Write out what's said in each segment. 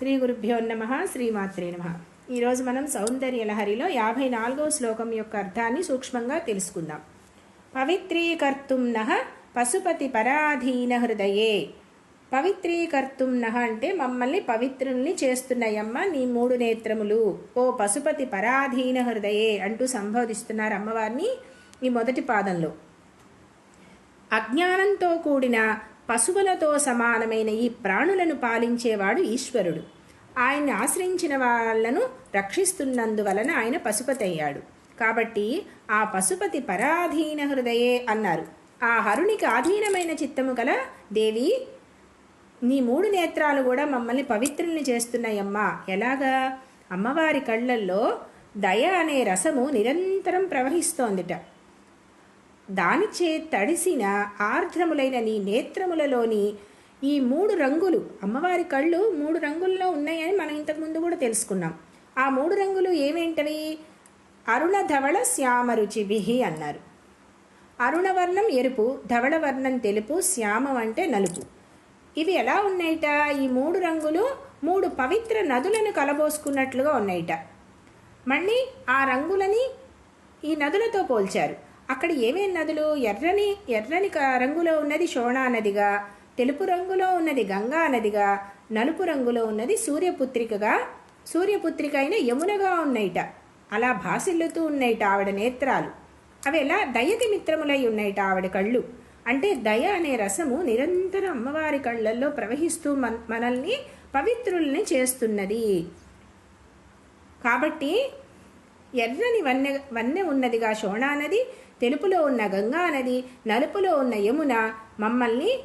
శ్రీ గురుభ్యో నమ శ్రీమాత్రే నమ. ఈరోజు మనం సౌందర్య లహరిలో యాభై నాలుగవ శ్లోకం యొక్క అర్థాన్ని సూక్ష్మంగా తెలుసుకుందాం. పవిత్రీకర్తుం నహ పశుపతి పరాధీన హృదయే. పవిత్రీకర్తుం నహ అంటే మమ్మల్ని పవిత్రుల్ని చేస్తున్నాయమ్మ నీ మూడు నేత్రములు. ఓ పశుపతి పరాధీన హృదయే అంటూ సంబోధిస్తున్నారు అమ్మవారిని ఈ మొదటి పాదంలో. అజ్ఞానంతో కూడిన పశువులతో సమానమైన ఈ ప్రాణులను పాలించేవాడు ఈశ్వరుడు. ఆయన్ని ఆశ్రయించిన వాళ్ళను రక్షిస్తున్నందువలన ఆయన పశుపతి అయ్యాడు. కాబట్టి ఆ పశుపతి పరాధీన హృదయే అన్నారు. ఆ హరునికి ఆధీనమైన చిత్తము గల దేవి నీ మూడు నేత్రాలు కూడా మమ్మల్ని పవిత్రుల్ని చేస్తున్నాయమ్మా. ఎలాగా? అమ్మవారి కళ్ళల్లో దయ అనే రసము నిరంతరం ప్రవహిస్తోందిట. దానిచే తడిసిన ఆర్ద్రములైన నీ నేత్రములలోని ఈ మూడు రంగులు అమ్మవారి కళ్ళు మూడు రంగుల్లో ఉన్నాయని మనం ఇంతకుముందు కూడా తెలుసుకున్నాం. ఆ మూడు రంగులు ఏమేంటవి? అరుణ ధవళ శ్యామరుచిభి అన్నారు. అరుణవర్ణం ఎరుపు ధవళవర్ణం తెలుపు శ్యామం అంటే నలుపు. ఇవి ఎలా ఉన్నాయిట? ఈ మూడు రంగులు మూడు పవిత్ర నదులను కలబోసుకున్నట్లుగా ఉన్నాయిట. మళ్ళీ ఆ రంగులని ఈ నదులతో పోల్చారు. అక్కడ ఏమేం నదులు? ఎర్రని ఎర్రని రంగులో ఉన్నది శోణా నదిగా తెలుపు రంగులో ఉన్నది గంగా నదిగా నలుపు రంగులో ఉన్నది సూర్యపుత్రికగా సూర్యపుత్రిక అయిన యమునగా ఉన్నాయిట. అలా భాసిల్లుతూ ఉన్నాయిట ఆవిడ నేత్రాలు. అవి ఎలా దయకి మిత్రములై ఉన్నాయిట ఆవిడ కళ్ళు. అంటే దయ అనే రసము నిరంతరం అమ్మవారి కళ్ళల్లో ప్రవహిస్తూ మన మనల్ని పవిత్రుల్ని చేస్తున్నది. కాబట్టి ఎర్రని వన్నె వన్నె ఉన్నదిగా శోణా నది తెలుపులో ఉన్న గంగా నది నలుపులో ఉన్న యమున మమ్మల్ని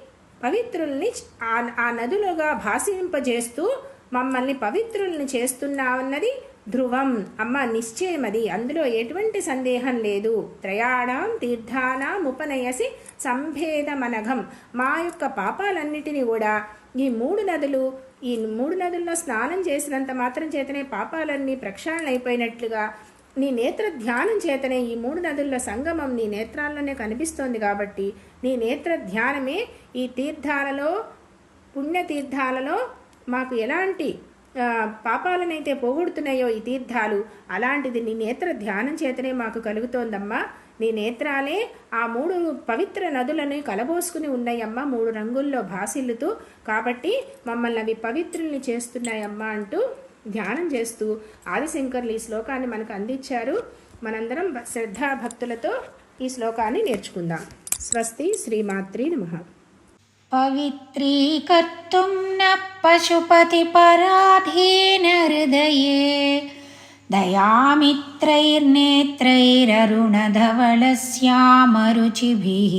పవిత్రుల్ని ఆ ఆ నదులుగా భాషింపజేస్తూ మమ్మల్ని పవిత్రుల్ని చేస్తున్నావన్నది ధ్రువం. అమ్మ నిశ్చయమది. అందులో ఎటువంటి సందేహం లేదు. త్రయాణం తీర్థానాం ఉపనయసి సంభేదమనఘం. మా యొక్క పాపాలన్నిటినీ కూడా ఈ మూడు నదులు ఈ మూడు నదుల్లో స్నానం చేసినంత మాత్రం చేతనే పాపాలన్నీ ప్రక్షాళన అయిపోయినట్లుగా నీ నేత్ర ధ్యానం చేతనే ఈ మూడు నదుల్లో సంగమం నీ నేత్రాల్లోనే కనిపిస్తోంది కాబట్టి నీ నేత్ర ధ్యానమే ఈ తీర్థాలలో పుణ్యతీర్థాలలో మాకు ఎలాంటి పాపాలనైతే పోగొడుతున్నాయో ఈ తీర్థాలు అలాంటిది నీ నేత్ర ధ్యానం చేతనే మాకు కలుగుతోందమ్మా. నీ నేత్రాలే ఆ మూడు పవిత్ర నదులను కలబోసుకుని ఉన్నాయమ్మా మూడు రంగుల్లో భాసిల్లుతూ. కాబట్టి మమ్మల్ని అవి పవిత్రుల్ని చేస్తున్నాయమ్మా అంటూ ధ్యానం చేస్తూ ఆదిశంకర్లు ఈ శ్లోకాన్ని మనకు అందించారు మనందరం భ- శ్రద్ధా భక్తులతో ఈ శ్లోకాన్ని నేర్చుకుందాం స్వస్తి శ్రీమాత్రి నమః पवित्रीकर्तुं न पशुपतिपराधीनहृदये दयामित्रैर्नेत्रैररुणधवलस्यामरुचिभिः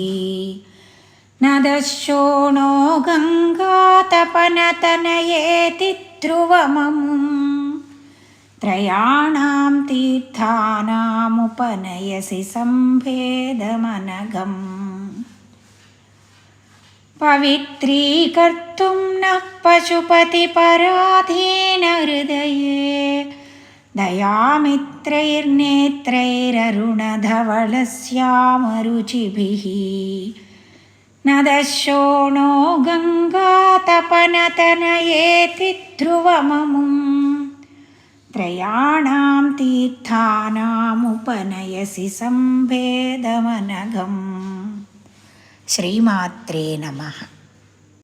न दशोणो गङ्गातपनतनयेति ध्रुवममुम् त्रयाणां तीर्थानामुपनयसि सम्भेदमनघम् पवित्रीकर्तुं नः पशुपतिपराधीनहृदये दयामित्रैर्नेत्रैररुणधवलस्यामरुचिभिः। न दशोणो गङ्गातपनतनयेति ध्रुवममुम् त्रयाणां तीर्थानामुपनयसि सम्भेदमनघम् श्रीमात्रे नमः